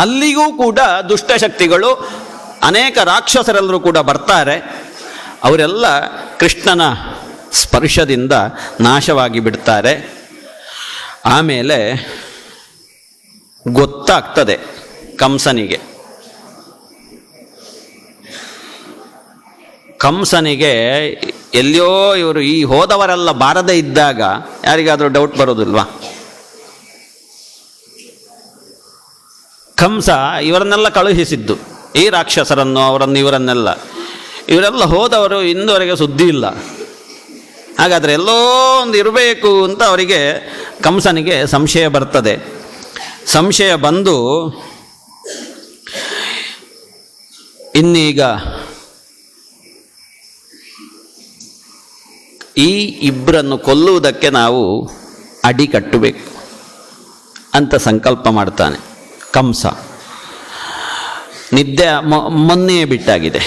ಅಲ್ಲಿಗೂ ಕೂಡ ದುಷ್ಟಶಕ್ತಿಗಳು ಅನೇಕ ರಾಕ್ಷಸರೆಲ್ಲರೂ ಕೂಡ ಬರ್ತಾರೆ. ಅವರೆಲ್ಲ ಕೃಷ್ಣನ ಸ್ಪರ್ಶದಿಂದ ನಾಶವಾಗಿ ಬಿಡ್ತಾರೆ. ಆಮೇಲೆ ಗೊತ್ತಾಗ್ತದೆ ಕಂಸನಿಗೆ. ಕಂಸನಿಗೆ ಎಲ್ಲಿಯೋ ಇವರು ಈ ಹೋದವರೆಲ್ಲ ಬಾರದೇ ಇದ್ದಾಗ ಯಾರಿಗಾದರೂ ಡೌಟ್ ಬರೋದಿಲ್ವಾ? ಕಂಸ ಇವರನ್ನೆಲ್ಲ ಕಳುಹಿಸಿದ್ದು. ಈ ರಾಕ್ಷಸರನ್ನು, ಅವರನ್ನು ಇವರನ್ನೆಲ್ಲ. ಇವರೆಲ್ಲ ಹೋದವರು ಇಂದುವರೆಗೆ ಸುದ್ದಿ ಇಲ್ಲ. ಹಾಗಾದರೆ ಎಲ್ಲೋ ಒಂದು ಇರಬೇಕು ಅಂತ ಅವರಿಗೆ ಕಂಸನಿಗೆ ಸಂಶಯ ಬರ್ತದೆ. ಸಂಶಯ ಬಂದು, ಇನ್ನೀಗ ಈ ಇಬ್ಬರನ್ನು ಕೊಲ್ಲುವುದಕ್ಕೆ ನಾವು ಅಡಿ ಕಟ್ಟಬೇಕು ಅಂತ ಸಂಕಲ್ಪ ಮಾಡ್ತಾನೆ. ಕಂಸ. ನಿದ್ದೆ ಮೊನ್ನೆ ಬಿಟ್ಟಾಗಿದೆ.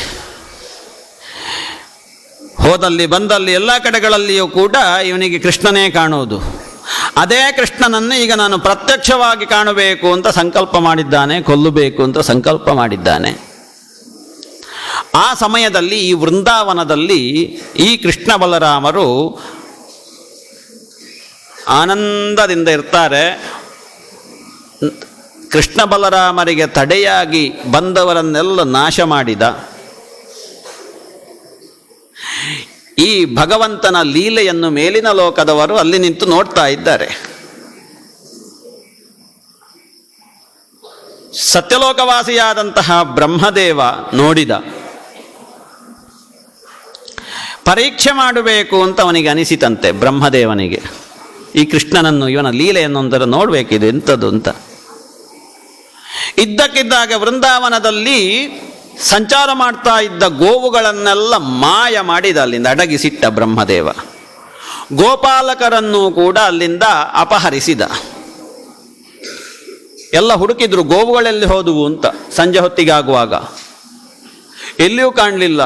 ಹೋದಲ್ಲಿ ಬಂದಲ್ಲಿ ಎಲ್ಲ ಕಡೆಗಳಲ್ಲಿಯೂ ಕೂಡ ಇವನಿಗೆ ಕೃಷ್ಣನೇ ಕಾಣುವುದು. ಅದೇ ಕೃಷ್ಣನನ್ನು ಈಗ ನಾನು ಪ್ರತ್ಯಕ್ಷವಾಗಿ ಕಾಣಬೇಕು ಅಂತ ಸಂಕಲ್ಪ ಮಾಡಿದ್ದಾನೆ, ಕೊಲ್ಲಬೇಕು ಅಂತ ಸಂಕಲ್ಪ ಮಾಡಿದ್ದಾನೆ. ಆ ಸಮಯದಲ್ಲಿ ಈ ವೃಂದಾವನದಲ್ಲಿ ಈ ಕೃಷ್ಣ ಬಲರಾಮರು ಆನಂದದಿಂದ ಇರ್ತಾರೆ. ಕೃಷ್ಣ ಬಲರಾಮರಿಗೆ ತಡೆಯಾಗಿ ಬಂದವರನ್ನೆಲ್ಲ ನಾಶ ಮಾಡಿದ. ಈ ಭಗವಂತನ ಲೀಲೆಯನ್ನು ಮೇಲಿನ ಲೋಕದವರು ಅಲ್ಲಿ ನಿಂತು ನೋಡ್ತಾ ಇದ್ದಾರೆ. ಸತ್ಯಲೋಕವಾಸಿಯಾದಂತಹ ಬ್ರಹ್ಮದೇವ ನೋಡಿದ. ಪರೀಕ್ಷೆ ಮಾಡಬೇಕು ಅಂತ ಅವನಿಗೆ ಅನಿಸಿತಂತೆ ಬ್ರಹ್ಮದೇವನಿಗೆ. ಈ ಕೃಷ್ಣನನ್ನು ಇವನ ಲೀಲೆಯನ್ನೊಂದರ ನೋಡಬೇಕಿದೆ ಎಂಥದ್ದು ಅಂತ. ಇದ್ದಕ್ಕಿದ್ದಾಗ ವೃಂದಾವನದಲ್ಲಿ ಸಂಚಾರ ಮಾಡ್ತಾ ಇದ್ದ ಗೋವುಗಳನ್ನೆಲ್ಲ ಮಾಯ ಮಾಡಿದ ಅಲ್ಲಿಂದ, ಅಡಗಿಸಿಟ್ಟ ಬ್ರಹ್ಮದೇವ. ಗೋಪಾಲಕರನ್ನು ಕೂಡ ಅಲ್ಲಿಂದ ಅಪಹರಿಸಿದ. ಎಲ್ಲ ಹುಡುಕಿದ್ರು, ಗೋವುಗಳೆಲ್ಲಿ ಹೋದವು ಅಂತ ಸಂಜೆ ಹೊತ್ತಿಗಾಗುವಾಗ. ಎಲ್ಲಿಯೂ ಕಾಣಲಿಲ್ಲ.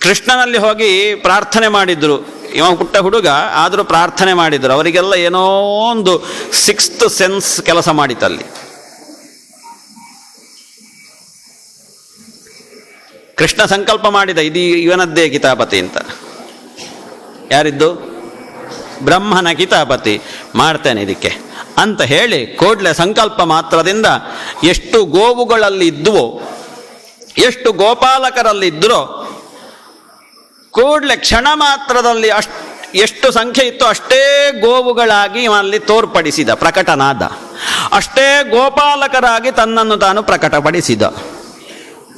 ಕೃಷ್ಣನಲ್ಲಿ ಹೋಗಿ ಪ್ರಾರ್ಥನೆ ಮಾಡಿದ್ರು. ಇವ ಪುಟ್ಟ ಹುಡುಗ, ಆದರೂ ಪ್ರಾರ್ಥನೆ ಮಾಡಿದರು. ಅವರಿಗೆಲ್ಲ ಏನೋ ಒಂದು ಸಿಕ್ಸ್ತ್ ಸೆನ್ಸ್ ಕೆಲಸ ಮಾಡಿತಲ್ಲಿ. ಕೃಷ್ಣ ಸಂಕಲ್ಪ ಮಾಡಿದ ಇದು ಇವನದ್ದೇ ಕಿತಾಪತಿ ಅಂತ. ಯಾರಿದ್ದು? ಬ್ರಹ್ಮನ ಕಿತಾಪತಿ. ಮಾಡ್ತೇನೆ ಇದಕ್ಕೆ. ಅಂತ ಹೇಳಿ ಕೂಡಲೇ ಸಂಕಲ್ಪ ಮಾತ್ರದಿಂದ ಎಷ್ಟು ಗೋವುಗಳಲ್ಲಿ ಇದ್ದುವೋ, ಎಷ್ಟು ಗೋಪಾಲಕರಲ್ಲಿ ಇದ್ದರೋ ಕೂಡಲೇ ಕ್ಷಣ ಮಾತ್ರದಲ್ಲಿ ಅಷ್ಟು, ಎಷ್ಟು ಸಂಖ್ಯೆ ಇತ್ತು ಅಷ್ಟೇ ಗೋವುಗಳಾಗಿ ಅಲ್ಲಿ ತೋರ್ಪಡಿಸಿದ, ಪ್ರಕಟನಾದ. ಅಷ್ಟೇ ಗೋಪಾಲಕರಾಗಿ ತನ್ನನ್ನು ತಾನು ಪ್ರಕಟಪಡಿಸಿದ.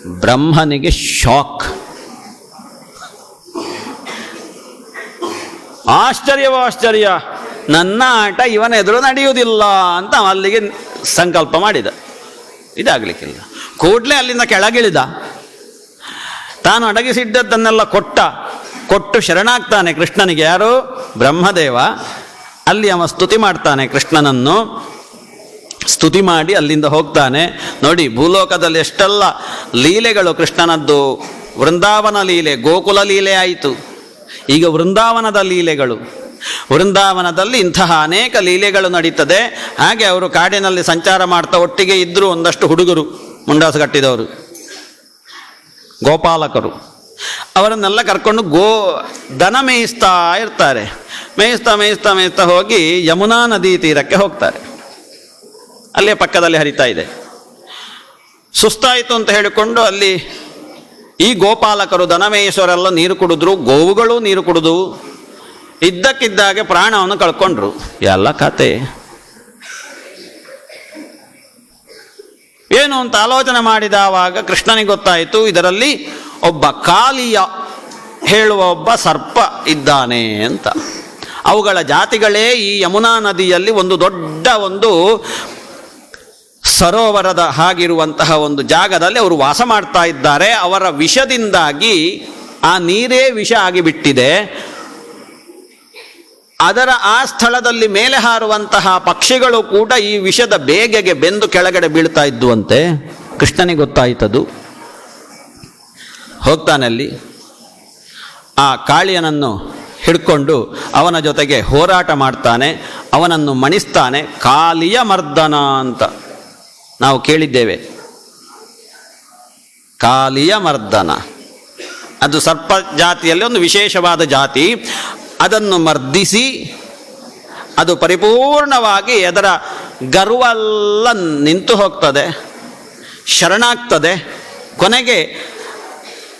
ಬ್ರಹ್ಮನಿಗೆ ಶಾಕ್. ಆಶ್ಚರ್ಯವೋ ಆಶ್ಚರ್ಯ, ನನ್ನ ಆಟ ಇವನ ಎದುರು ನಡೆಯುವುದಿಲ್ಲ ಅಂತ ಅಲ್ಲಿಗೆ ಸಂಕಲ್ಪ ಮಾಡಿದ. ಇದಾಗಲಿಕ್ಕಿಲ್ಲ. ಕೂಡಲೇ ಅಲ್ಲಿಂದ ಕೆಳಗಿಳಿದ. ತಾನು ಅಡಗಿಸಿದ್ದದ್ದನ್ನೆಲ್ಲ ಕೊಟ್ಟ, ಕೊಟ್ಟು ಶರಣಾಗ್ತಾನೆ ಕೃಷ್ಣನಿಗೆ. ಯಾರು? ಬ್ರಹ್ಮದೇವ. ಅಲ್ಲಿ ಅವ ಸ್ತುತಿ ಮಾಡ್ತಾನೆ ಕೃಷ್ಣನನ್ನು. ಸ್ತುತಿ ಮಾಡಿ ಅಲ್ಲಿಂದ ಹೋಗ್ತಾನೆ. ನೋಡಿ, ಭೂಲೋಕದಲ್ಲಿ ಎಷ್ಟೆಲ್ಲ ಲೀಲೆಗಳು ಕೃಷ್ಣನದ್ದು. ವೃಂದಾವನ ಲೀಲೆ, ಗೋಕುಲ ಲೀಲೆ ಆಯಿತು. ಈಗ ವೃಂದಾವನದ ಲೀಲೆಗಳು. ವೃಂದಾವನದಲ್ಲಿ ಇಂತಹ ಅನೇಕ ಲೀಲೆಗಳು ನಡೀತದೆ. ಹಾಗೆ ಅವರು ಕಾಡಿನಲ್ಲಿ ಸಂಚಾರ ಮಾಡ್ತಾ ಒಟ್ಟಿಗೆ ಇದ್ದರು ಒಂದಷ್ಟು ಹುಡುಗರು, ಮುಂಡಾಸು ಕಟ್ಟಿದವರು. ಗೋಪಾಲಕರು. ಅವರನ್ನೆಲ್ಲ ಕರ್ಕೊಂಡು ಗೋ, ದನ ಮೇಯಿಸ್ತಾ ಇರ್ತಾರೆ. ಮೇಯಿಸ್ತಾ ಮೇಯಿಸ್ತಾ ಮೇಯಿಸ್ತಾ ಹೋಗಿ ಯಮುನಾ ನದಿ ತೀರಕ್ಕೆ ಹೋಗ್ತಾರೆ. ಅಲ್ಲೇ ಪಕ್ಕದಲ್ಲಿ ಹರಿತಾ ಇದೆ. ಸುಸ್ತಾಯಿತು ಅಂತ ಹೇಳಿಕೊಂಡು ಅಲ್ಲಿ ಈ ಗೋಪಾಲಕರು ದನಮೇಶ್ವರೆಲ್ಲ ನೀರು ಕುಡಿದ್ರು, ಗೋವುಗಳು ನೀರು ಕುಡಿದು ಇದ್ದಕ್ಕಿದ್ದಾಗೆ ಪ್ರಾಣವನ್ನು ಕಳ್ಕೊಂಡ್ರು. ಎಲ್ಲ ಕತೆ. ಏನು ಅಂತ ಆಲೋಚನೆ ಮಾಡಿದವಾಗ ಕೃಷ್ಣನಿಗೆ ಗೊತ್ತಾಯಿತು, ಇದರಲ್ಲಿ ಒಬ್ಬ ಕಾಲಿಯ ಹೇಳುವ ಒಬ್ಬ ಸರ್ಪ ಇದ್ದಾನೆ ಅಂತ. ಅವುಗಳ ಜಾತಿಗಳೇ ಈ ಯಮುನಾ ನದಿಯಲ್ಲಿ ಒಂದು ದೊಡ್ಡ ಒಂದು ಸರೋವರದ ಹಾಗಿರುವಂತಹ ಒಂದು ಜಾಗದಲ್ಲಿ ಅವರು ವಾಸ ಮಾಡ್ತಾ ಇದ್ದಾರೆ. ಅವರ ವಿಷದಿಂದಾಗಿ ಆ ನೀರೇ ವಿಷ ಆಗಿಬಿಟ್ಟಿದೆ. ಅದರ ಆ ಸ್ಥಳದಲ್ಲಿ ಮೇಲೆ ಹಾರುವಂತಹ ಪಕ್ಷಿಗಳು ಕೂಡ ಈ ವಿಷದ ಬೇಗೆಗೆ ಬೆಂದು ಕೆಳಗಡೆ ಬೀಳ್ತಾ ಇದ್ದುವಂತೆ. ಕೃಷ್ಣನಿಗೆ ಗೊತ್ತಾಯಿತದು. ಹೋಗ್ತಾನಲ್ಲಿ ಆ ಕಾಳಿಯನನ್ನು ಹಿಡ್ಕೊಂಡು ಅವನ ಜೊತೆಗೆ ಹೋರಾಟ ಮಾಡ್ತಾನೆ. ಅವನನ್ನು ಮಣಿಸ್ತಾನೆ. ಕಾಲಿಯ ಮರ್ದನ ಅಂತ. ನಾವು ಕೇಳಿದ್ದೇವೆ. ಕಾಲಿಯ ಮರ್ದನ. ಅದು ಸರ್ಪ ಜಾತಿಯಲ್ಲಿ ಒಂದು ವಿಶೇಷವಾದ ಜಾತಿ. ಅದನ್ನು ಮರ್ದಿಸಿ, ಅದು ಪರಿಪೂರ್ಣವಾಗಿ ಅದರ ಗರ್ವಲ್ಲ ನಿಂತು ಹೋಗ್ತದೆ, ಶರಣಾಗ್ತದೆ. ಕೊನೆಗೆ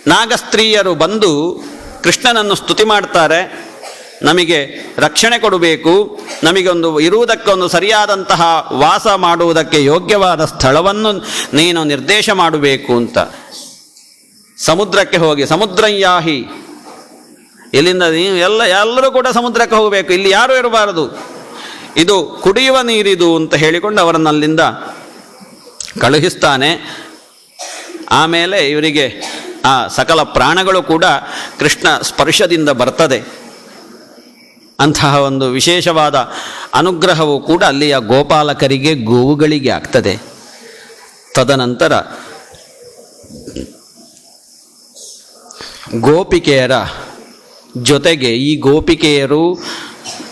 ನಾಗಸ್ತ್ರೀಯರು ಬಂದು ಕೃಷ್ಣನನ್ನು ಸ್ತುತಿ ಮಾಡ್ತಾರೆ. ನಮಗೆ ರಕ್ಷಣೆ ಕೊಡಬೇಕು, ನಮಗೆ ಒಂದು ಇರುವುದಕ್ಕೆ ಒಂದು ಸರಿಯಾದಂತಹ ವಾಸ ಮಾಡುವುದಕ್ಕೆ ಯೋಗ್ಯವಾದ ಸ್ಥಳವನ್ನು ನೀನು ನಿರ್ದೇಶ ಮಾಡಬೇಕು ಅಂತ. ಸಮುದ್ರಕ್ಕೆ ಹೋಗಿ, ಸಮುದ್ರಯಾಹಿ. ಇಲ್ಲಿಂದ ನೀವು ಎಲ್ಲ, ಎಲ್ಲರೂ ಕೂಡ ಸಮುದ್ರಕ್ಕೆ ಹೋಗಬೇಕು, ಇಲ್ಲಿ ಯಾರೂ ಇರಬಾರದು. ಇದು ಕುಡಿಯುವ ನೀರಿದು ಅಂತ ಹೇಳಿಕೊಂಡು ಅವರನ್ನು ಅಲ್ಲಿಂದ ಕಳುಹಿಸ್ತಾನೆ. ಆಮೇಲೆ ಇವರಿಗೆ ಆ ಸಕಲ ಪ್ರಾಣಗಳು ಕೂಡ ಕೃಷ್ಣ ಸ್ಪರ್ಶದಿಂದ ಬರ್ತದೆ. ಅಂತಹ ಒಂದು ವಿಶೇಷವಾದ ಅನುಗ್ರಹವು ಕೂಡ ಅಲ್ಲಿಯ ಗೋಪಾಲಕರಿಗೆ, ಗೋವುಗಳಿಗೆ ಆಗ್ತದೆ. ತದನಂತರ ಗೋಪಿಕೆಯರ ಜೊತೆಗೆ ಈ ಗೋಪಿಕೆಯರು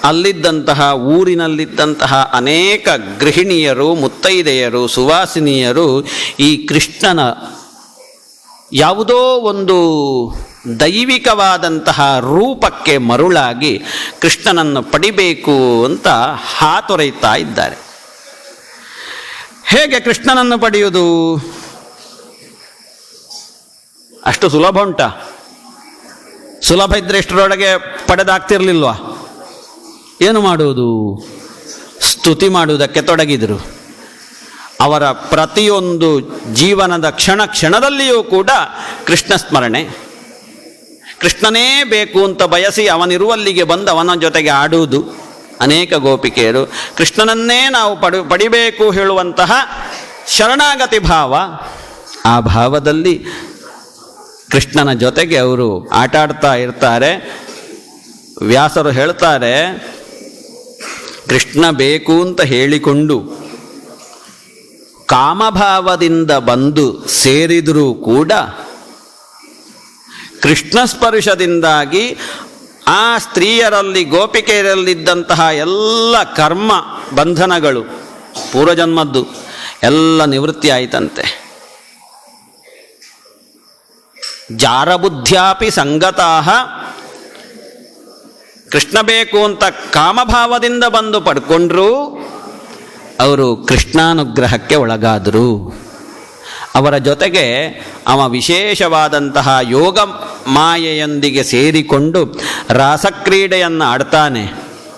ಅಲ್ಲಿದ್ದಂತಹ, ಊರಿನಲ್ಲಿದ್ದಂತಹ ಅನೇಕ ಗೃಹಿಣಿಯರು, ಮುತ್ತೈದೆಯರು, ಸುವಾಸಿನಿಯರು ಈ ಕೃಷ್ಣನ ಯಾವುದೋ ಒಂದು ದೈವಿಕವಾದಂತಹ ರೂಪಕ್ಕೆ ಮರುಳಾಗಿ ಕೃಷ್ಣನನ್ನು ಪಡಿಬೇಕು ಅಂತ ಹಾತೊರೆಯುತ್ತಾ ಇದ್ದಾರೆ. ಹೇಗೆ ಕೃಷ್ಣನನ್ನು ಪಡೆಯುವುದು ಅಷ್ಟು ಸುಲಭ ಉಂಟಾ? ಸುಲಭ ಇದ್ದರೆ ಇಷ್ಟರೊಳಗೆ ಪಡೆದಾಗ್ತಿರ್ಲಿಲ್ವಾ? ಏನು ಮಾಡುವುದು? ಸ್ತುತಿ ಮಾಡುವುದಕ್ಕೆ ತೊಡಗಿದರು. ಅವರ ಪ್ರತಿಯೊಂದು ಜೀವನದ ಕ್ಷಣ ಕ್ಷಣದಲ್ಲಿಯೂ ಕೂಡ ಕೃಷ್ಣ ಸ್ಮರಣೆ. ಕೃಷ್ಣನೇ ಬೇಕು ಅಂತ ಬಯಸಿ ಅವನಿರುವಲ್ಲಿಗೆ ಬಂದು ಅವನ ಜೊತೆಗೆ ಆಡುವುದು. ಅನೇಕ ಗೋಪಿಕೆಯರು, ಕೃಷ್ಣನನ್ನೇ ನಾವು ಪಡ, ಪಡಿಬೇಕು ಹೇಳುವಂತಹ ಶರಣಾಗತಿ ಭಾವ. ಆ ಭಾವದಲ್ಲಿ ಕೃಷ್ಣನ ಜೊತೆಗೆ ಅವರು ಆಟಾಡ್ತಾ ಇರ್ತಾರೆ. ವ್ಯಾಸರು ಹೇಳ್ತಾರೆ, ಕೃಷ್ಣ ಬೇಕು ಅಂತ ಹೇಳಿಕೊಂಡು ಕಾಮಭಾವದಿಂದ ಬಂದು ಸೇರಿದರೂ ಕೂಡ ಕೃಷ್ಣ ಸ್ಪರ್ಶದಿಂದಾಗಿ ಆ ಸ್ತ್ರೀಯರಲ್ಲಿ, ಗೋಪಿಕೆಯರಲ್ಲಿದ್ದಂತಹ ಎಲ್ಲ ಕರ್ಮ ಬಂಧನಗಳು ಪೂರ್ವಜನ್ಮದ್ದು, ಎಲ್ಲ ನಿವೃತ್ತಿ ಆಯಿತಂತೆ. ಜಾರಬುದ್ಧ್ಯಾಪಿ ಸಂಗತಾಹ, ಕೃಷ್ಣ ಬೇಕು ಅಂತ ಕಾಮಭಾವದಿಂದ ಬಂದು ಪಡ್ಕೊಂಡ್ರು, ಅವರು ಕೃಷ್ಣಾನುಗ್ರಹಕ್ಕೆ ಒಳಗಾದರು. ಅವರ ಜೊತೆಗೆ ಅವ ವಿಶೇಷವಾದಂತಹ ಯೋಗ ಮಾಯೆಯೊಂದಿಗೆ ಸೇರಿಕೊಂಡು ರಾಸಕ್ರೀಡೆಯನ್ನು ಆಡ್ತಾನೆ,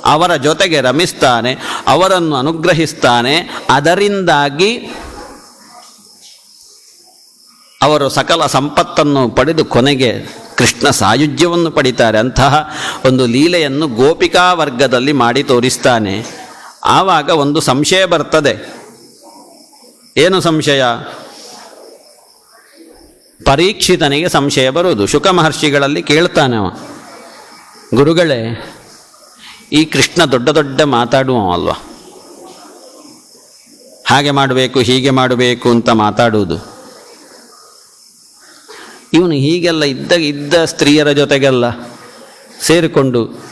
ಅವರ ಜೊತೆಗೆ ರಮಿಸ್ತಾನೆ, ಅವರನ್ನು ಅನುಗ್ರಹಿಸ್ತಾನೆ. ಅದರಿಂದಾಗಿ ಅವರು ಸಕಲ ಸಂಪತ್ತನ್ನು ಪಡೆದು ಕೊನೆಗೆ ಕೃಷ್ಣ ಸಾಯುಜ್ಯವನ್ನು ಪಡಿತಾರೆ. ಅಂತಹ ಒಂದು ಲೀಲೆಯನ್ನು ಗೋಪಿಕಾ ವರ್ಗದಲ್ಲಿ ಮಾಡಿ ತೋರಿಸ್ತಾನೆ. ಆವಾಗ ಒಂದು ಸಂಶಯ ಬರ್ತದೆ. ಏನು ಸಂಶಯ? ಪರೀಕ್ಷಿತನಿಗೆ ಸಂಶಯ ಬರುವುದು. ಶುಕ ಮಹರ್ಷಿಗಳಲ್ಲಿ ಕೇಳ್ತಾನೆ ಅವ. ಗುರುಗಳೇ, ಈ ಕೃಷ್ಣ ದೊಡ್ಡ ದೊಡ್ಡ ಮಾತಾಡುವ ಅಲ್ವಾ ಹಾಗೆ ಮಾಡಬೇಕು, ಹೀಗೆ ಮಾಡಬೇಕು ಅಂತ ಮಾತಾಡುವುದು. ಇವನು ಹೀಗೆಲ್ಲ ಇದ್ದ ಇದ್ದ ಸ್ತ್ರೀಯರ ಜೊತೆಗೆಲ್ಲ ಸೇರಿಕೊಂಡು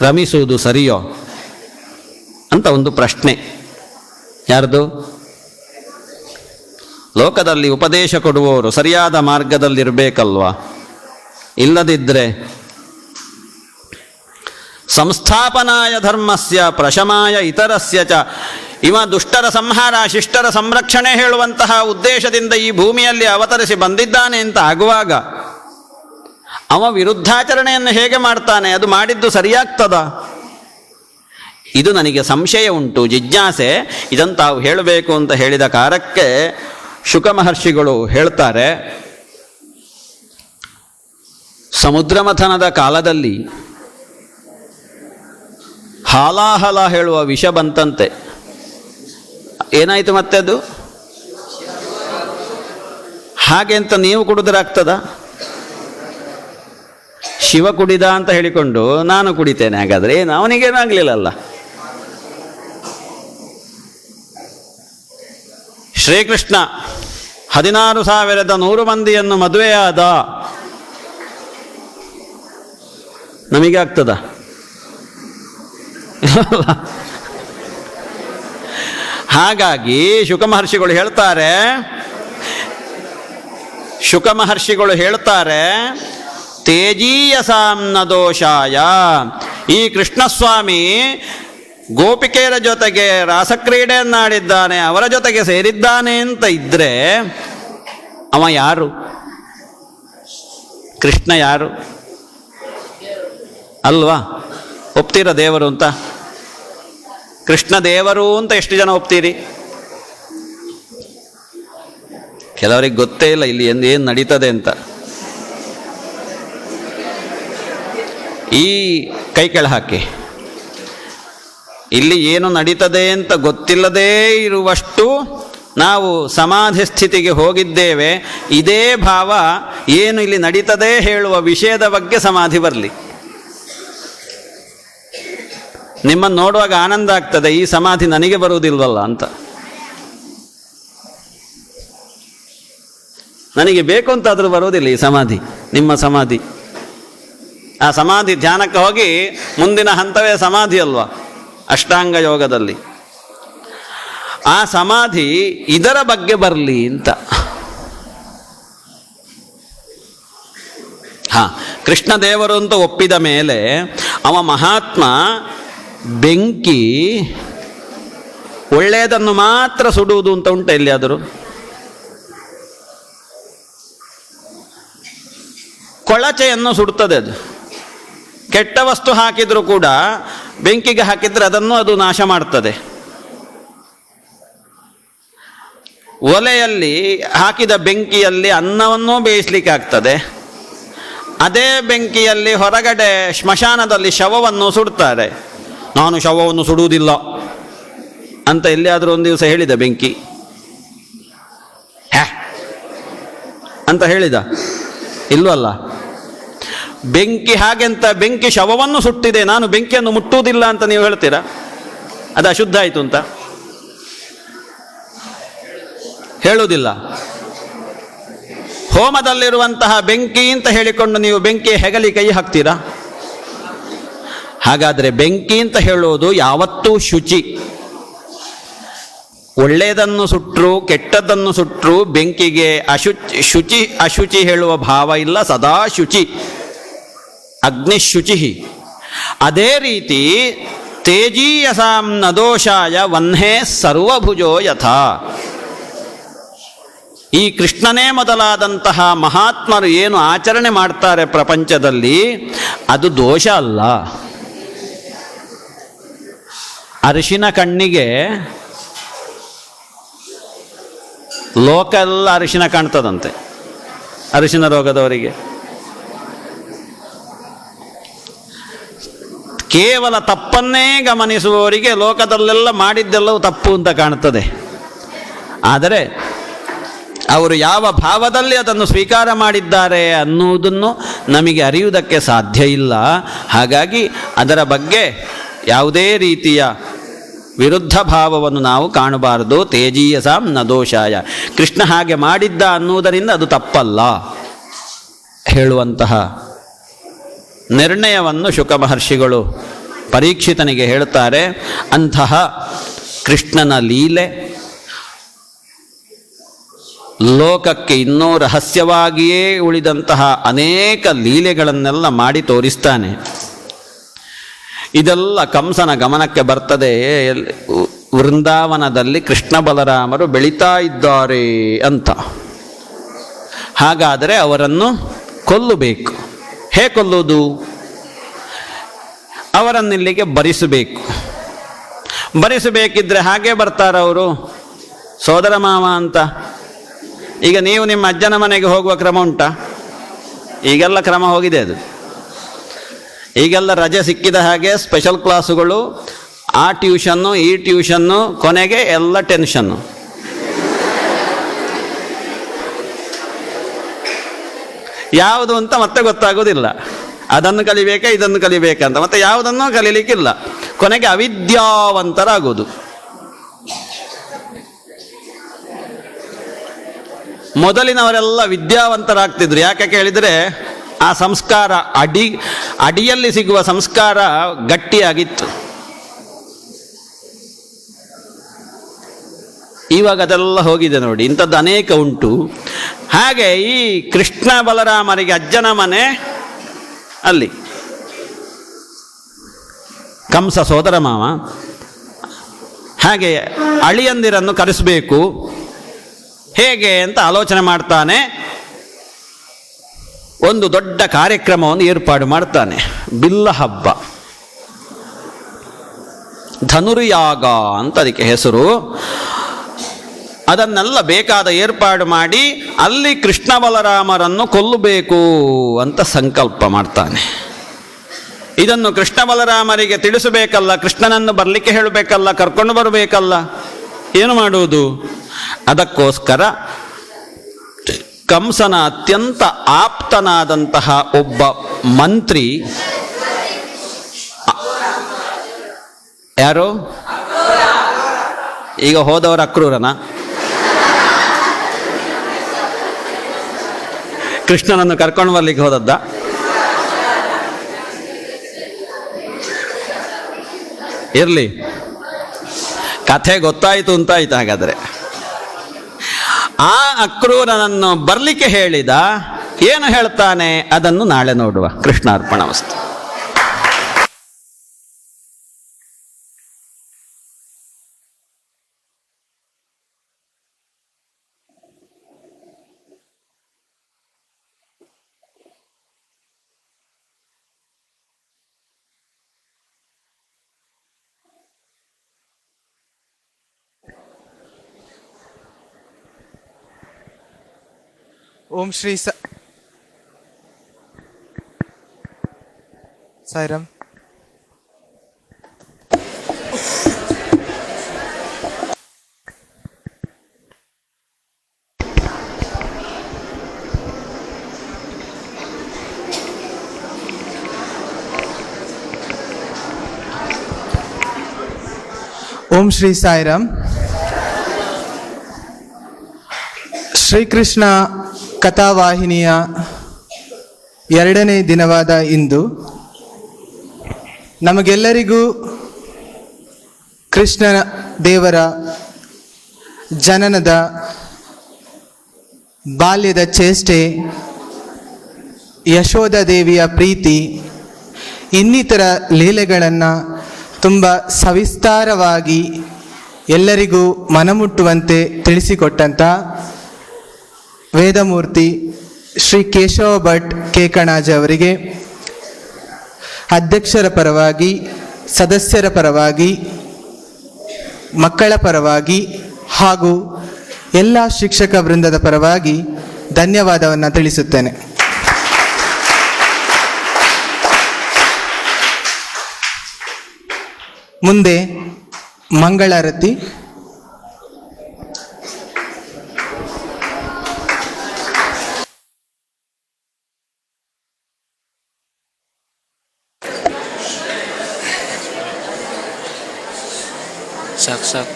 ರಮಿಸುವುದು ಸರಿಯೋ ಅಂತ ಒಂದು ಪ್ರಶ್ನೆ. ಯಾರ್ದು? ಲೋಕದಲ್ಲಿ ಉಪದೇಶ ಕೊಡುವವರು ಸರಿಯಾದ ಮಾರ್ಗದಲ್ಲಿರಬೇಕಲ್ವಾ? ಇಲ್ಲದಿದ್ದರೆ ಸಂಸ್ಥಾಪನಾಯ ಧರ್ಮಸ್ಯ, ಪ್ರಶಮಾಯ ಇತರಸ್ಯ ಚ. ಇವ ದುಷ್ಟರ ಸಂಹಾರ, ಶಿಷ್ಟರ ಸಂರಕ್ಷಣೆ ಹೇಳುವಂತಹ ಉದ್ದೇಶದಿಂದ ಈ ಭೂಮಿಯಲ್ಲಿ ಅವತರಿಸಿ ಬಂದಿದ್ದಾನೆ ಅಂತ ಆಗುವಾಗ ಅವ ವಿರುದ್ಧಾಚರಣೆಯನ್ನು ಹೇಗೆ ಮಾಡ್ತಾನೆ? ಅದು ಮಾಡಿದ್ದು ಸರಿಯಾಗ್ತದ? ಇದು ನನಗೆ ಸಂಶಯ ಉಂಟು, ಜಿಜ್ಞಾಸೆ. ಇದನ್ನು ತಾವು ಹೇಳಬೇಕು ಅಂತ ಹೇಳಿದ ಕಾರಕ್ಕೆ ಶುಕ ಮಹರ್ಷಿಗಳು ಹೇಳ್ತಾರೆ ಸಮುದ್ರ ಮಥನದ ಕಾಲದಲ್ಲಿ ಹಾಲಾಹಲ ಹೇಳುವ ವಿಷ ಬಂತಂತೆ. ಏನಾಯಿತು ಮತ್ತೆ ಅದು? ಹಾಗೆ ಅಂತ ನೀವು ಕುಡಿದ್ರಾಗ್ತದ? ಶಿವ ಕುಡಿದ ಅಂತ ಹೇಳಿಕೊಂಡು ನಾನು ಕುಡಿತೇನೆ, ಹಾಗಾದ್ರೆ ಏನು? ಅವನಿಗೇನಾಗಲಿಲ್ಲಲ್ಲ ಶ್ರೀಕೃಷ್ಣ ಹದಿನಾರು ಸಾವಿರದ ನೂರು ಮಂದಿಯನ್ನು ಮದುವೆಯಾದ. ನಮಗೆ ಆಗ್ತದ ಹಾಗಾಗಿ ಶುಕ ಮಹರ್ಷಿಗಳು ಹೇಳ್ತಾರೆ, ಶುಕ ಮಹರ್ಷಿಗಳು ಹೇಳ್ತಾರೆ ತೇಜೀಯಸಾಂನ ದೋಷಾಯ. ಈ ಕೃಷ್ಣಸ್ವಾಮಿ ಗೋಪಿಕೆಯರ ಜೊತೆಗೆ ರಾಸಕ್ರೀಡೆಯನ್ನಾಡಿದ್ದಾನೆ, ಅವರ ಜೊತೆಗೆ ಸೇರಿದ್ದಾನೆ ಅಂತ ಇದ್ದರೆ ಅವ ಯಾರು? ಕೃಷ್ಣ ಯಾರು? ಅಲ್ವಾ? ಒಪ್ತೀರ ದೇವರು ಅಂತ? ಕೃಷ್ಣ ದೇವರು ಅಂತ ಎಷ್ಟು ಜನ ಒಪ್ತೀರಿ? ಕೆಲವರಿಗೆ ಗೊತ್ತೇ ಇಲ್ಲ ಇಲ್ಲಿ ಎಂದು ಏನು ನಡೀತದೆ ಅಂತ. ಈ ಕೈ ಕೆಳ ಹಾಕಿ. ಇಲ್ಲಿ ಏನು ನಡೀತದೆ ಅಂತ ಗೊತ್ತಿಲ್ಲದೇ ಇರುವಷ್ಟು ನಾವು ಸಮಾಧಿ ಸ್ಥಿತಿಗೆ ಹೋಗಿದ್ದೇವೆ. ಇದೇ ಭಾವ ಏನು ಇಲ್ಲಿ ನಡೀತದೆ ಹೇಳುವ ವಿಷಯದ ಬಗ್ಗೆ ಸಮಾಧಿ ಬರಲಿ. ನಿಮ್ಮನ್ನು ನೋಡುವಾಗ ಆನಂದ ಆಗ್ತದೆ, ಈ ಸಮಾಧಿ ನನಗೆ ಬರುವುದಿಲ್ವಲ್ಲ ಅಂತ. ನನಗೆ ಬೇಕು ಅಂತಾದರೂ ಬರುವುದಿಲ್ಲ ಈ ಸಮಾಧಿ, ನಿಮ್ಮ ಸಮಾಧಿ. ಆ ಸಮಾಧಿ ಧ್ಯಾನಕ್ಕೆ ಹೋಗಿ ಮುಂದಿನ ಹಂತವೇ ಸಮಾಧಿ ಅಲ್ವಾ? ಅಷ್ಟಾಂಗ ಯೋಗದಲ್ಲಿ. ಆ ಸಮಾಧಿ ಇದರ ಬಗ್ಗೆ ಬರಲಿ ಅಂತ. ಹಾ ಕೃಷ್ಣದೇವರು ಅಂತ ಒಪ್ಪಿದ ಮೇಲೆ ಅವ ಮಹಾತ್ಮ ಬೆಂಕಿ ಒಳ್ಳೆಯದನ್ನು ಮಾತ್ರ ಸುಡುವುದು ಅಂತ ಉಂಟ ಎಲ್ಲಿಯಾದರೂ? ಕೊಳಚೆಯನ್ನು ಸುಡುತ್ತದೆ ಅದು. ಕೆಟ್ಟ ವಸ್ತು ಹಾಕಿದರೂ ಕೂಡ ಬೆಂಕಿಗೆ ಹಾಕಿದರೆ ಅದನ್ನು ಅದು ನಾಶ ಮಾಡ್ತದೆ. ಒಲೆಯಲ್ಲಿ ಹಾಕಿದ ಬೆಂಕಿಯಲ್ಲಿ ಅನ್ನವನ್ನು ಬೇಯಿಸ್ಲಿಕ್ಕೆ ಆಗ್ತದೆ ಅದೇ ಬೆಂಕಿಯಲ್ಲಿ ಹೊರಗಡೆ ಸ್ಮಶಾನದಲ್ಲಿ ಶವವನ್ನು ಸುಡ್ತಾರೆ. ನಾನು ಶವವನ್ನು ಸುಡುವುದಿಲ್ಲ ಅಂತ ಎಲ್ಲಿಯಾದರೂ ಒಂದು ದಿವಸ ಹೇಳಿದ ಬೆಂಕಿ. ಹ್ಯಾ ಅಂತ ಹೇಳಿದ. ಇಲ್ವಲ್ಲ? ಬೆಂಕಿ ಹಾಗೆಂತ ಬೆಂಕಿ ಶವವನ್ನು ಸುಟ್ಟಿದೆ, ನಾನು ಬೆಂಕಿಯನ್ನು ಮುಟ್ಟುವುದಿಲ್ಲ ಅಂತ ನೀವು ಹೇಳ್ತೀರಾ? ಅದು ಅಶುದ್ಧ ಆಯಿತು ಅಂತ. ಹೇಳುವುದಿಲ್ಲ. ಹೋಮದಲ್ಲಿರುವಂತಹ ಬೆಂಕಿ ಅಂತ ಹೇಳಿಕೊಂಡು ನೀವು ಬೆಂಕಿ ಹೆಗಲಿ ಕೈ ಹಾಕ್ತೀರಾ? ಹಾಗಾದರೆ ಬೆಂಕಿ ಅಂತ ಹೇಳೋದು ಯಾವತ್ತೂ ಶುಚಿ. ಒಳ್ಳೆಯದನ್ನು ಸುಟ್ಟರು ಕೆಟ್ಟದ್ದನ್ನು ಸುಟ್ಟರು ಬೆಂಕಿಗೆ ಅಶುಚಿ, ಶುಚಿ, ಅಶುಚಿ ಹೇಳುವ ಭಾವ ಇಲ್ಲ, ಸದಾ ಶುಚಿ. ಅಗ್ನಿಶುಚಿ ಅದೇ ರೀತಿ ತೇಜೀಯಸಾಂ ನದೋಷಾಯ ವನ್ಹೇ ಸರ್ವಭುಜೋ ಯಥಾ. ಈ ಕೃಷ್ಣನೇ ಮೊದಲಾದಂತಹ ಮಹಾತ್ಮರು ಏನು ಆಚರಣೆ ಮಾಡ್ತಾರೆ ಪ್ರಪಂಚದಲ್ಲಿ, ಅದು ದೋಷ ಅಲ್ಲ. ಅರಿಶಿನ ಕಣ್ಣಿಗೆ ಲೋಕ ಎಲ್ಲ ಅರಿಶಿನ ಕಾಣ್ತದಂತೆ. ಅರಿಶಿನ ರೋಗದವರಿಗೆ. ಕೇವಲ ತಪ್ಪನ್ನೇ ಗಮನಿಸುವವರಿಗೆ ಲೋಕದಲ್ಲೆಲ್ಲ ಮಾಡಿದ್ದೆಲ್ಲವೂ ತಪ್ಪು ಅಂತ ಕಾಣುತ್ತದೆ. ಆದರೆ ಅವರು ಯಾವ ಭಾವದಲ್ಲಿ ಅದನ್ನು ಸ್ವೀಕಾರ ಮಾಡಿದ್ದಾರೆ ಅನ್ನುವುದನ್ನು ನಮಗೆ ಅರಿಯುವುದಕ್ಕೆ ಸಾಧ್ಯ ಇಲ್ಲ. ಹಾಗಾಗಿ ಅದರ ಬಗ್ಗೆ ಯಾವುದೇ ರೀತಿಯ ವಿರುದ್ಧ ಭಾವವನ್ನು ನಾವು ಕಾಣಬಾರದು. ತೇಜೀಯಸಾಂ ನ ದೋಷಾಯ. ಕೃಷ್ಣ ಹಾಗೆ ಮಾಡಿದ್ದ ಅನ್ನುವುದರಿಂದ ಅದು ತಪ್ಪಲ್ಲ. ಹೇಳುವಂತಹ ನಿರ್ಣಯವನ್ನು ಶುಕ ಮಹರ್ಷಿಗಳು ಪರೀಕ್ಷಿತನಿಗೆ ಹೇಳ್ತಾರೆ ಅಂತಹ ಕೃಷ್ಣನ ಲೀಲೆ ಲೋಕಕ್ಕೆ ಇನ್ನೂ ರಹಸ್ಯವಾಗಿಯೇ ಉಳಿದಂತಹ ಅನೇಕ ಲೀಲೆಗಳನ್ನೆಲ್ಲ ಮಾಡಿ ತೋರಿಸ್ತಾನೆ. ಇದೆಲ್ಲ ಕಂಸನ ಗಮನಕ್ಕೆ ಬರ್ತದೆ. ವೃಂದಾವನದಲ್ಲಿ ಕೃಷ್ಣ ಬಲರಾಮರು ಬೆಳೀತಾ ಇದ್ದಾರೆ ಅಂತ. ಹಾಗಾದರೆ ಅವರನ್ನು ಕೊಲ್ಲಬೇಕು. ಹೇ ಕೊಲ್ಲುವುದು ಅವರನ್ನಿಲ್ಲಿಗೆ ಬರಿಸಬೇಕು. ಬರಿಸಬೇಕಿದ್ರೆ ಹಾಗೆ ಬರ್ತಾರವರು ಸೋದರ ಮಾವ ಅಂತ. ಈಗ ನೀವು ನಿಮ್ಮ ಅಜ್ಜನ ಮನೆಗೆ ಹೋಗುವ ಕ್ರಮ ಉಂಟಾ? ಈಗೆಲ್ಲ ಕ್ರಮ ಹೋಗಿದೆ ಅದು. ಈಗೆಲ್ಲ ರಜೆ ಸಿಕ್ಕಿದ ಹಾಗೆ ಸ್ಪೆಷಲ್ ಕ್ಲಾಸುಗಳು ಆ ಟ್ಯೂಷನ್ನು ಈ ಟ್ಯೂಷನ್ನು ಕೊನೆಗೆ ಎಲ್ಲ ಟೆನ್ಷನ್ನು ಯಾವುದು ಅಂತ ಮತ್ತೆ ಗೊತ್ತಾಗೋದಿಲ್ಲ. ಅದನ್ನು ಕಲಿಬೇಕಾ, ಇದನ್ನು ಕಲಿಬೇಕಾ ಅಂತ ಮತ್ತೆ ಯಾವುದನ್ನು ಕಲೀಲಿಕ್ಕಿಲ್ಲ. ಕೊನೆಗೆ ಅವಿದ್ಯಾವಂತರಾಗೋದು ಮೊದಲಿನವರೆಲ್ಲ ವಿದ್ಯಾವಂತರಾಗ್ತಿದ್ರು. ಯಾಕೆ ಕೇಳಿದರೆ, ಆ ಸಂಸ್ಕಾರ ಅಡಿ, ಅಡಿಯಲ್ಲಿ ಸಿಗುವ ಸಂಸ್ಕಾರ ಗಟ್ಟಿಯಾಗಿತ್ತು. ಇವಾಗ ಅದೆಲ್ಲ ಹೋಗಿದೆ ನೋಡಿ, ಇಂಥದ್ದು ಅನೇಕ ಉಂಟು. ಹಾಗೆ ಈ ಕೃಷ್ಣ ಬಲರಾಮರಿಗೆ ಅಜ್ಜನ ಮನೆ ಅಲ್ಲಿ. ಕಂಸ ಸೋದರ ಮಾವ. ಹಾಗೆ ಅಳಿಯಂದಿರನ್ನು ಕರೆಸಬೇಕು. ಹೇಗೆ ಅಂತ ಆಲೋಚನೆ ಮಾಡ್ತಾನೆ. ಒಂದು ದೊಡ್ಡ ಕಾರ್ಯಕ್ರಮವನ್ನು ಏರ್ಪಾಡು ಮಾಡ್ತಾನೆ. ಬಿಲ್ಲ ಹಬ್ಬ. ಧನುರ್ಯಾಗ ಅಂತ ಅದಕ್ಕೆ ಹೆಸರು. ಅದನ್ನೆಲ್ಲ ಬೇಕಾದ ಏರ್ಪಾಡು ಮಾಡಿ ಅಲ್ಲಿ ಕೃಷ್ಣ ಬಲರಾಮರನ್ನು ಕೊಲ್ಲಬೇಕು ಅಂತ ಸಂಕಲ್ಪ ಮಾಡ್ತಾನೆ. ಇದನ್ನು ಕೃಷ್ಣ ಬಲರಾಮರಿಗೆ ತಿಳಿಸಬೇಕಲ್ಲ, ಕೃಷ್ಣನನ್ನು ಬರಲಿಕ್ಕೆ ಹೇಳಬೇಕಲ್ಲ, ಕರ್ಕೊಂಡು ಬರಬೇಕಲ್ಲ, ಏನು ಮಾಡುವುದು? ಅದಕ್ಕೋಸ್ಕರ ಕಂಸನ ಅತ್ಯಂತ ಆಪ್ತನಾದಂತಹ ಒಬ್ಬ ಮಂತ್ರಿ, ಯಾರು? ಈಗ ಹೋದವರ ಅಕ್ರೂರನ? ಕೃಷ್ಣನನ್ನು ಕರ್ಕೊಂಡು ಬರ್ಲಿಕ್ಕೆ ಹೋದದ್ದ. ಇರಲಿ. ಕಥೆ ಗೊತ್ತಾಯಿತು ಅಂತ ಆಯ್ತು ಹಾಗಾದ್ರೆ. ಆ ಅಕ್ರೂರನನ್ನು ಬರಲಿಕ್ಕೆ ಹೇಳಿದ, ಏನು ಹೇಳ್ತಾನೆ? ಅದನ್ನು ನಾಳೆ ನೋಡುವ. ಕೃಷ್ಣಾರ್ಪಣ ವಸ್ತು. ओम श्री सा... सायराम ओम श्री सायरम श्री कृष्णा ಕಥಾವಾಹಿನಿಯ ಎರಡನೇ ದಿನವಾದ ಇಂದು ನಮಗೆಲ್ಲರಿಗೂ ಕೃಷ್ಣ ದೇವರ ಜನನದ ಬಾಲ್ಯದ ಚೇಷ್ಟೆ, ಯಶೋಧ ದೇವಿಯ ಪ್ರೀತಿ, ಇನ್ನಿತರ ಲೀಲೆಗಳನ್ನು ತುಂಬ ಸವಿಸ್ತಾರವಾಗಿ ಎಲ್ಲರಿಗೂ ಮನಮುಟ್ಟುವಂತೆ ತಿಳಿಸಿಕೊಟ್ಟಂಥ ವೇದಮೂರ್ತಿ ಶ್ರೀ ಕೇಶವ ಭಟ್ ಕೇಕಣಾಜ್ ಅವರಿಗೆ, ಅಧ್ಯಕ್ಷರ ಪರವಾಗಿ, ಸದಸ್ಯರ ಪರವಾಗಿ, ಮಕ್ಕಳ ಪರವಾಗಿ ಹಾಗೂ ಎಲ್ಲ ಶಿಕ್ಷಕ ವೃಂದದ ಪರವಾಗಿ ಧನ್ಯವಾದವನ್ನು ತಿಳಿಸುತ್ತೇನೆ. ಮುಂದೆ ಮಂಗಳಾರತಿ. sak sak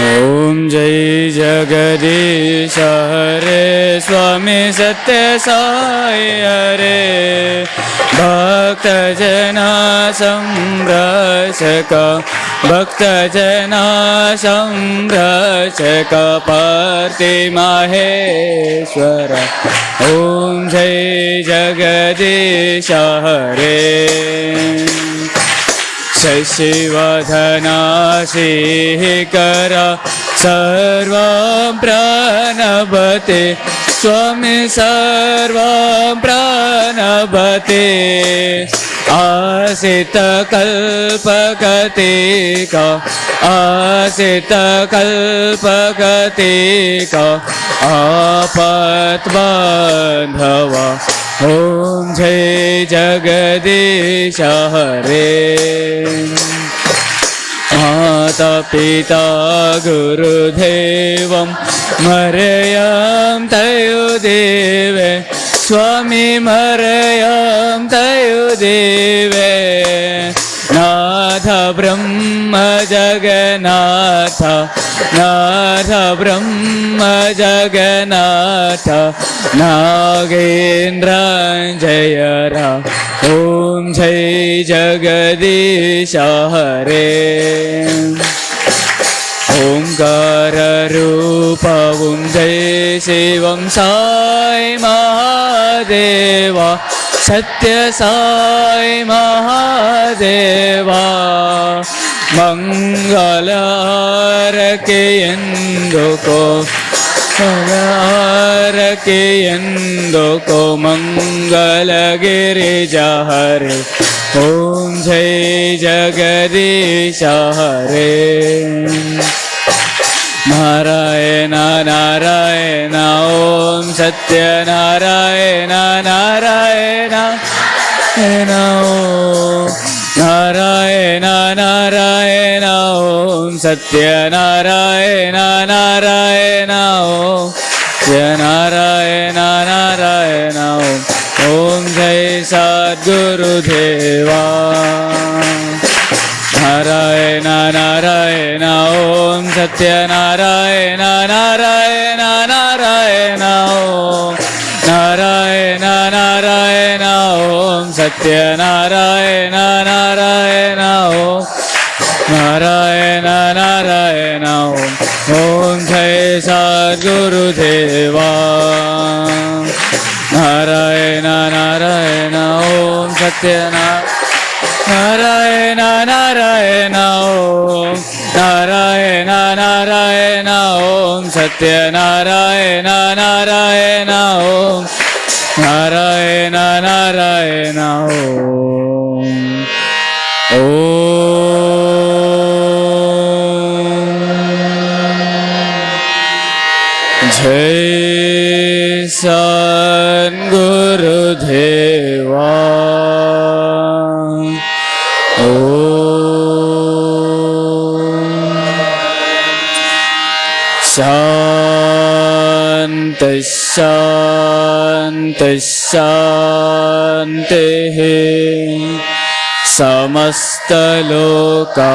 Oh. जय जगदीश, हरे स्वामी सत्य साई, हरे। भक्तजना संरक्षक भक्तजना संरक्षक पार्ति माहेश्वर। ॐ जय जगदीश, हरे। शशिवधनाशिकर सर्वं प्रणभते स्वामी सर्वं प्रणभते आसितकल्पकते क आसितकल्पकते क आपत्बन्धव ॐ जय जगदीश हरे। पिता गुरुदेवं। मर्यां तयो देवे स्वामी मरयं तयुदेवे नाथ ब्रह्म जगन्नाथ नाथ ब्रह्म जगन्नाथ नागेन्द्राञ्जय रा ॐ जय जगदीश हरे ओङ्काररूपं जय शिवं साई महादेवा सत्य साई सदारकेयन्दुको मङ्गलगिरिजा हरे ॐ जय जगदीश हरे नारायण नारायण ॐ सत्यनारायण नारायण नारायण नारायण नारायण சத்ய நாராயண நாராயண ஓம் சத்ய நாராயண நாராயண ஓம் ஓம் ஜெய் சத்குரு தேவா நாராயண நாராயண ஓம் சத்ய நாராயண நாராயண நாராயண ஓம் நாராயண நாராயண ஓம் சத்ய நாராயண நாராயண ஓம் नारायण नारायण ॐ ॐ जय सद्गुरुदेवा नारायण नारायण ॐ सत्यनारायण నారాయణ నారాయణ ఓం నారాయణ నారాయణ ఓం సత్యనారాయణ నారాయణ ఓం నారాయణ నారాయణ ఓం ఓం सन् गुरुदेवा ओ सन्तस्सते हे समस्तलोका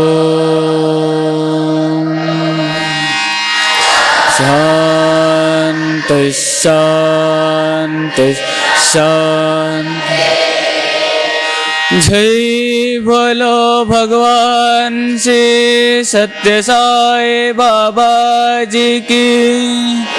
शान्ति शान्ति जय बोलो भगवान से सत्य साई बाबा जी की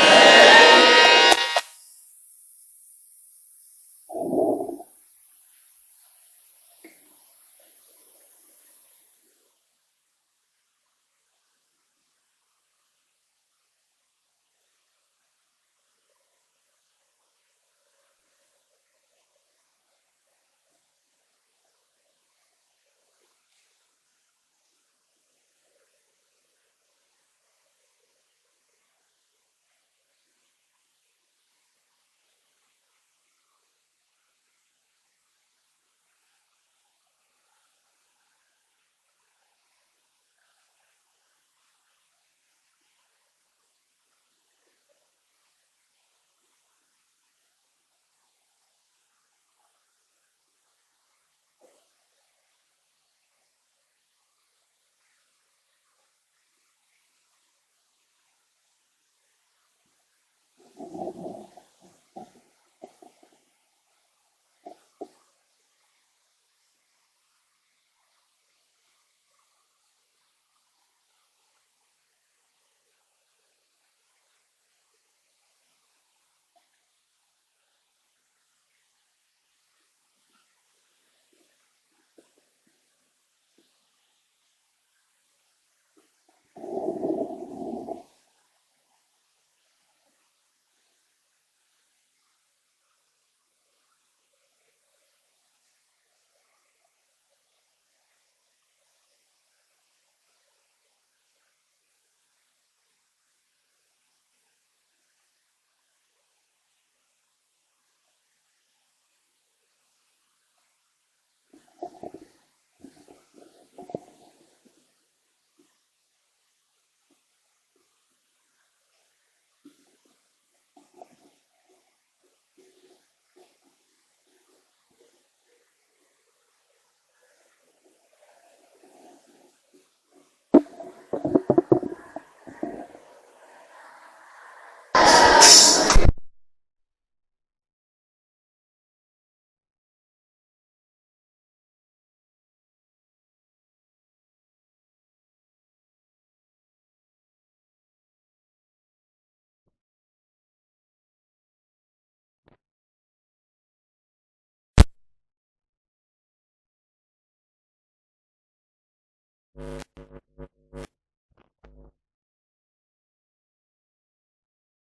you